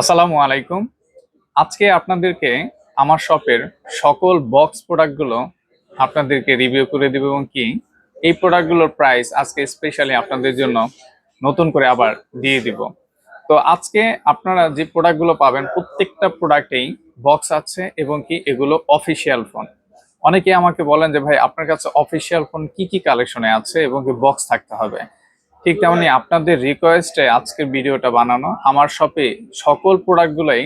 আসসালামু আলাইকুম। আজকে আপনাদেরকে আমার শপের সকল বক্স প্রোডাক্টগুলো আপনাদেরকে রিভিউ করে দেব এবং কি এই প্রোডাক্টগুলোর প্রাইস আজকে স্পেশালি আপনাদের জন্য নতুন করে আবার দিয়ে দিব। তো আজকে আপনারা যে প্রোডাক্টগুলো পাবেন, প্রত্যেকটা প্রোডাক্টেই বক্স আছে এবং কি এগুলো অফিসিয়াল ফোন অনেকে আমাকে বলেন যে, ভাই, আপনার কাছে অফিসিয়াল ফোন কি কি কালেকশনে আছে এবং কি বক্স থাকতে হবে? ঠিক তেমনি আপনাদের রিকোয়েস্টে আজকের ভিডিওটা বানানো। আমার শপে সকল প্রোডাক্টগুলোই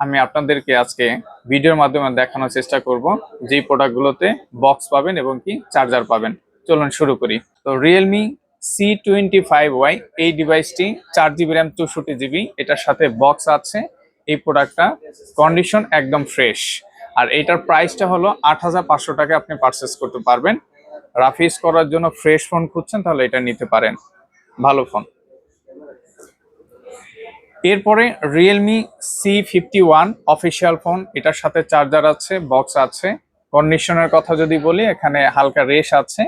আমি আপনাদেরকে আজকে ভিডিওর মাধ্যমে দেখানোর চেষ্টা করব। যেই প্রোডাক্টগুলোতে বক্স পাবেন এবং কি চার্জার পাবেন। চলুন শুরু করি। তো Realme C twenty five Y এই ডিভাইসটি চার জিবি র্যাম চৌষট্টি জিবি এটার সাথে বক্স আছে। এই প্রোডাক্টটা কন্ডিশন একদম ফ্রেশ আর এটার প্রাইসটা হলো আট হাজার পাঁচশো টাকা আপনি পারচেস করতে পারবেন। রাফিস করার জন্য ফ্রেশ ফোন খুঁজছেন, তাহলে এটা নিতে পারেন। ভালো ফোন। এরপরে Realme C fifty one official phone এটার সাথে চার্জার আছে বক্স আছে। কন্ডিশনের কথা যদি বলি, এখানে হালকা রেশ আছে।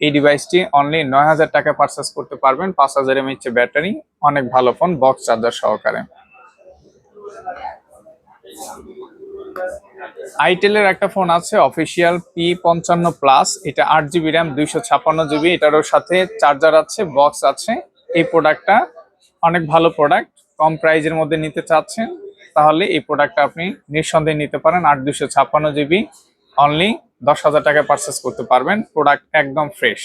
এই ডিভাইসটি অনলি নয় হাজার টাকা পারচেস করতে পারবেন, পাঁচ হাজার এমএইচ ব্যাটারি অনেক ভালো ফোন বক্স চার্জার সহকারে। আইটেলের একটা ফোন আছে অফিসিয়াল পি পঞ্চান্ন প্লাস এটা আট জিবি র্যাম দুইশো ছাপ্পান্ন জিবি এটারও সাথে চার্জার আছে বক্স আছে। এই প্রোডাক্টটা অনেক ভালো প্রোডাক্ট কম প্রাইজের মধ্যে নিতে চাচ্ছেন, তাহলে এই প্রোডাক্টটা আপনি নিঃসন্দেহে নিতে পারেন, আট দুশো ছাপ্পান্ন জিবি অনলি দশ হাজার টাকায় পারচেস করতে পারবেন প্রোডাক্ট একদম fresh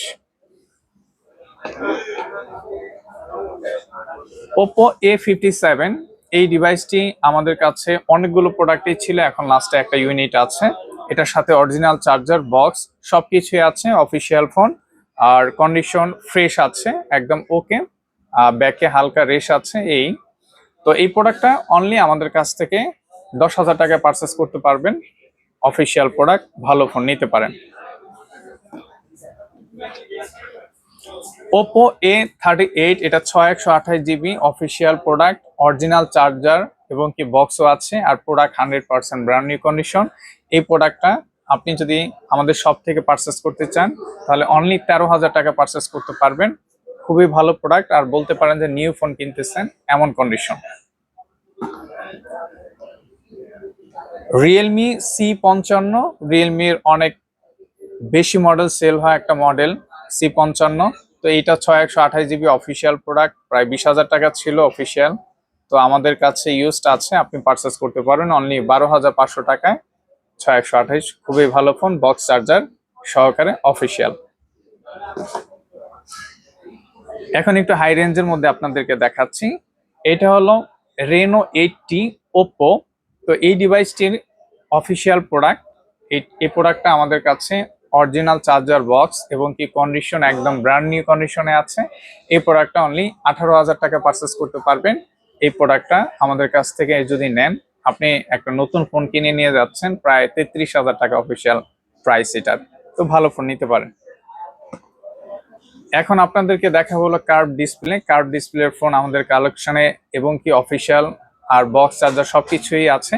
Oppo A fifty seven এই ডিভাইসটি আমাদের কাছে অনেকগুলো প্রোডাক্টই ছিল, এখন লাস্টে একটা ইউনিট আছে। এটার সাথে অরিজিনাল চার্জার বক্স সবকিছুই আছে অফিসিয়াল ফোন আর কন্ডিশন ফ্রেশ আছে, একদম ওকে ব্যাকে হালকা রেশ আছে, এই। তো এই প্রোডাক্টটা অনলি আমাদের কাছ থেকে দশ হাজার টাকা পারচেস করতে পারবেন অফিসিয়াল প্রোডাক্ট ভালো ফোন নিতে পারেন। ওপো এ থার্টি এইট এটা ছয় একশো আঠাশ GB official product original charger এবং কি বক্সও আছে, আর product hundred percent brand new condition এই প্রোডাক্টটা আপনি যদি আমাদের শপ থেকে পারচেস করতে চান, তাহলে অনলি তেরো হাজার টাকা পারচেস করতে পারবেন। খুবই ভালো প্রোডাক্ট আর বলতে পারেন যে নিউ ফোন কিনতেছেন, এমন কন্ডিশন রিয়েলমি সি পঞ্চান্ন রিয়েলমির অনেক বেশি মডেল সেল হয় একটা মডেল সি পঞ্চান্ন। তো এইটা ছয় একশো আঠাশ জিবি অফিসিয়াল প্রোডাক্ট প্রায় বিশ হাজার টাকা ছিল অফিসিয়াল তো আমাদের কাছে ইউজড আছে, আপনি পারচেস করতে পারবেন অনলি বারো হাজার পাঁচশো টাকায়। ছয় একশো আঠাশ, খুবই ভালো ফোন বক্স চার্জার সহকারে অফিসিয়াল এখন একটু হাই রেঞ্জের মধ্যে আপনাদেরকে দেখাচ্ছি। এটা হলো রেনো এইটটি ওপো তো এই ডিভাইসটির অফিসিয়াল প্রোডাক্ট এই প্রোডাক্টটা আমাদের কাছে অরিজিনাল চার্জার বক্স এবং কি কন্ডিশন একদম ব্র্যান্ড নিউ কন্ডিশনে আছে। এই প্রোডাক্টটা অনলি আঠারো হাজার টাকা পারচেস করতে পারবেন। এই প্রোডাক্টটা আমাদের কাছ থেকে যদি নেন, আপনি একটা নতুন ফোন কিনে নিয়ে যাচ্ছেন, প্রায় তেত্রিশ হাজার টাকা অফিসিয়াল প্রাইস এটার। তো ভালো ফোন নিতে পারেন। এখন আপনাদেরকে দেখা হলো কার্ভ ডিসপ্লে কার্ভ ডিসপ্লের ফোন আমাদের কালেকশনে এবং কি অফিসিয়াল আর বক্স চার্জার সবকিছুই আছে।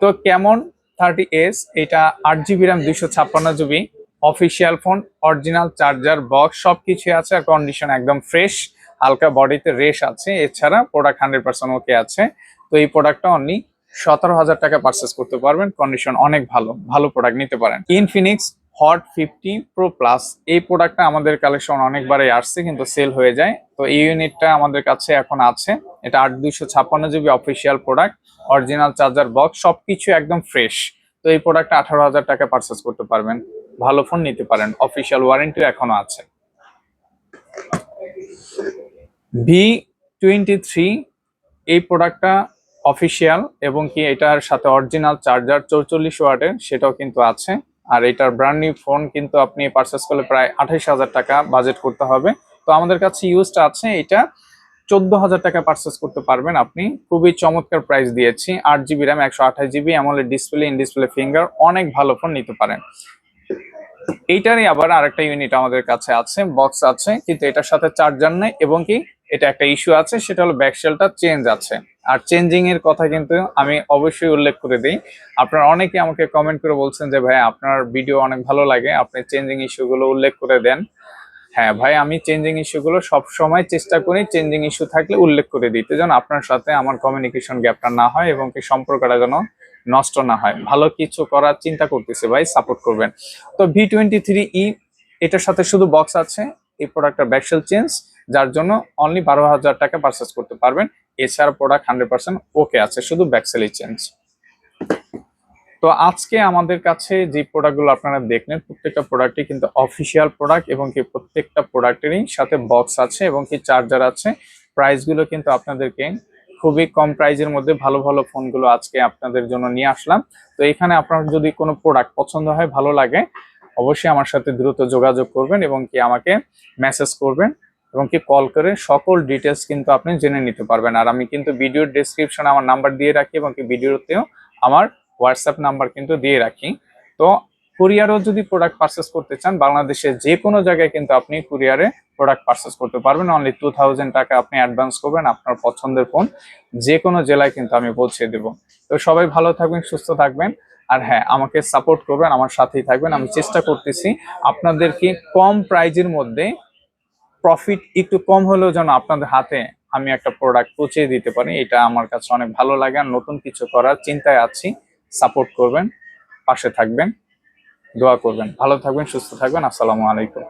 তো কেমন থার্টি এস এটা আট জিবি র্যাম দুইশো ছাপ্পান্ন GB official phone, original charger, box সবকিছুই আছে আর কন্ডিশন একদম ফ্রেশ হালকা বডিতে রেশ আছে। এছাড়া প্রোডাক্ট হান্ড্রেড পার্সেন্ট ওকে আছে। তো এই প্রোডাক্টটা অনলি সতেরো হাজার টাকা পারচেস করতে পারবেন। কন্ডিশন অনেক ভালো ভালো প্রোডাক্ট নিতে পারেন। Infinix Hot fifty Pro Plus এই প্রোডাক্টটা আমাদের কালেকশন অনেকবারই আসছে, কিন্তু সেল হয়ে যায়। তো এই ইউনিটটা আমাদের কাছে এখন আছে। এটা আট দুইশো ছাপ্পান্ন GB official product original charger box সবকিছু একদম ফ্রেশ তো এই প্রোডাক্টটা আঠারো হাজার টাকা পারচেস করতে পারবেন। ভালো ফোন নিতে পারেন। অফিসিয়াল ওয়ারেন্টিও এখনও আছে। ভি টোয়েন্টি থ্রি এই প্রোডাক্টটা অফিসিয়াল এবং কি এটার সাথে অরিজিনাল চার্জার চৌচল্লিশ ওয়াটের, সেটাও কিন্তু আছে। আর এটার ব্র্যান্ড নিউ ফোন কিন্তু আপনি পারচেস করলে প্রায় আঠাইশ হাজার টাকা বাজেট করতে হবে। তো আমাদের কাছে ইউজটা আছে, এটা চোদ্দ হাজার টাকা পারচেস করতে পারবেন আপনি। খুবই চমৎকার প্রাইস দিয়েছি। আট জিবি র্যাম একশো আঠাশ জিবি এমন ডিসপ্লে ইন ডিসপ্লে ফিঙ্গার অনেক ভালো ফোন নিতে পারেন। এইটারই আবার আরেকটা ইউনিট আমাদের কাছে আছে বক্স আছে, কিন্তু এটার সাথে চার্জার নেই এবং কি এটা একটা ইস্যু আছে, সেটা হলো ব্যাকশেলটা চেঞ্জ আছে। আর চেঞ্জিং এর কথা কিন্তু আমি অবশ্যই উল্লেখ করে দিই। আপনারা অনেকে আমাকে কমেন্ট করে বলছেন যে, ভাই, আপনার ভিডিও অনেক ভালো লাগে, আপনি চেঞ্জিং ইস্যুগুলো উল্লেখ করে দেন। হ্যাঁ ভাই, আমি চেঞ্জিং ইস্যুগুলো সব সময় চেষ্টা করি চেঞ্জিং ইস্যু থাকলে উল্লেখ করে দিতে যেন আপনার সাথে আমার কমিউনিকেশন গ্যাপটা না হয় এবং কি সম্পর্কটা যেন নষ্ট না হয়। ভালো কিছু করার চিন্তা করতেছে ভাই সাপোর্ট করবেন। তো ভি টোয়েন্টি থ্রি ই এটার সাথে শুধু বক্স আছে, এই প্রোডাক্টটা ব্যাকসেল চেঞ্জ যার জন্য অনলি বারো হাজার টাকা পারচেস করতে পারবেন। এছাড়া প্রোডাক্ট হান্ড্রেড পার্সেন্ট ওকে আছে, শুধু ব্যাকসেলই চেঞ্জ তো আজকে আমাদের কাছে যে প্রোডাক্টগুলো আপনারা দেখলেন, প্রত্যেকটা প্রোডাক্টই কিন্তু অফিসিয়াল প্রোডাক্ট এবং কি প্রত্যেকটা প্রোডাক্টেরই সাথে বক্স আছে এবং কি চার্জার আছে। প্রাইসগুলো কিন্তু আপনাদেরকে খুবই কম প্রাইজের মধ্যে ভালো ভালো ফোনগুলো আজকে আপনাদের জন্য নিয়ে আসলাম। তো এখানে আপনার যদি কোনো প্রোডাক্ট পছন্দ হয়, ভালো লাগে, অবশ্যই আমার সাথে দ্রুত যোগাযোগ করবেন এবং কি আমাকে মেসেজ করবেন এবং কি কল করে সকল ডিটেলস কিন্তু আপনি জেনে নিতে পারবেন। আর আমি কিন্তু ভিডিওর ডেসক্রিপশনে আমার নাম্বার দিয়ে রাখি এবং কি ভিডিওতেও আমার হোয়াটসঅ্যাপ নাম্বার কিন্তু দিয়ে রাখি। তো কুরিয়ারও যদি প্রোডাক্ট পারচেস করতে চান, বাংলাদেশের যে কোনো জায়গায় কিন্তু আপনি কুরিয়ারে প্রোডাক্ট পারচেস করতে পারবেন। অনলি টু থাউজেন্ড টাকা আপনি অ্যাডভান্স করবেন আপনার পছন্দের ফোন যে কোনো জেলায় কিন্তু আমি পৌঁছে দেব। তো সবাই ভালো থাকবেন, সুস্থ থাকবেন। আর হ্যাঁ আমাকে সাপোর্ট করবেন, আমার সাথেই থাকবেন। আমি চেষ্টা করতেছি আপনাদেরকে কম প্রাইজের মধ্যে প্রফিট একটু কম হলেও যেন আপনাদের হাতে আমি একটা প্রোডাক্ট পৌঁছে দিতে পারি। এটা আমার কাছে অনেক ভালো লাগে। আর নতুন কিছু করার চিন্তায় আছি। সাপোর্ট করবেন, পাশে থাকবেন। দোয়া করবেন। ভালো থাকবেন সুস্থ থাকবেন। আসসালামু আলাইকুম।